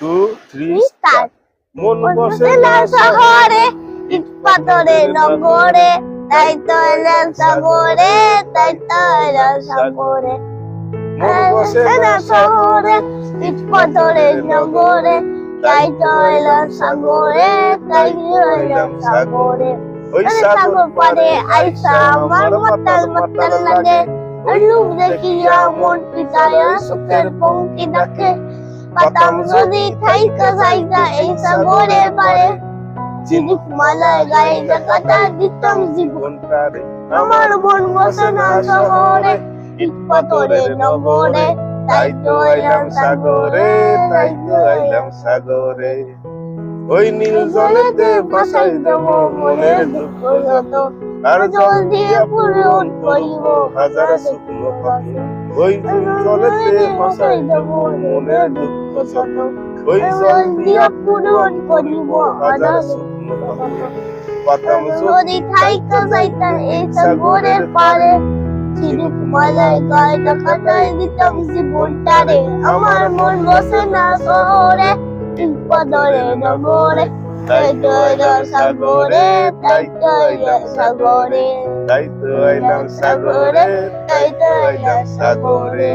Two three star মন বসে না শহরে ইট পাথরে নগরে তাই তো এলাম সাগরে তাই তো এলাম সাগরে। মন বসে না শহরে ইট পাথরে নগরে তাই তো এলাম সাগরে তাই তো এলাম সাগরে। ওই সাগর পারে আইসা আমার মাতাল মাতাল লাগে। লুক দেখিয়া মন পিতায় সুখের পঙ্কি ডাকে। পাতাম যদি থাইকা জায়গা এই সাগরে পারে। জিনিস মালায় গায়ে জায়গাটা দিতাম জীবন জীবনটারে আমার মন বসে না শহরে, ইট পাথরের নগরে। তাই তো এলাম সাগরে, তাই তো আইলাম সাগরে। ওই নীল জলেতে বাসাই দেব মনের দুঃখ যত। আর জল দিয়ে পূরণ করিব হাজার শুকনো পাখি ওই নীল জলেতে বাসাই দেব মনের দুঃখ যত। ওই জল দিয়ে পূরণ করিব হাজার শুকনো পাখি পাতাম যদি থাইকা যাইতা এই সাগরের পারে কাটাই আমার মন বসে না শহরে পদরে নগরে dai tuoi এলাম সাগরে dai tuoi এলাম সাগরে dai tuoi আইলাম সাগরে dai tuoi আইলাম সাগরে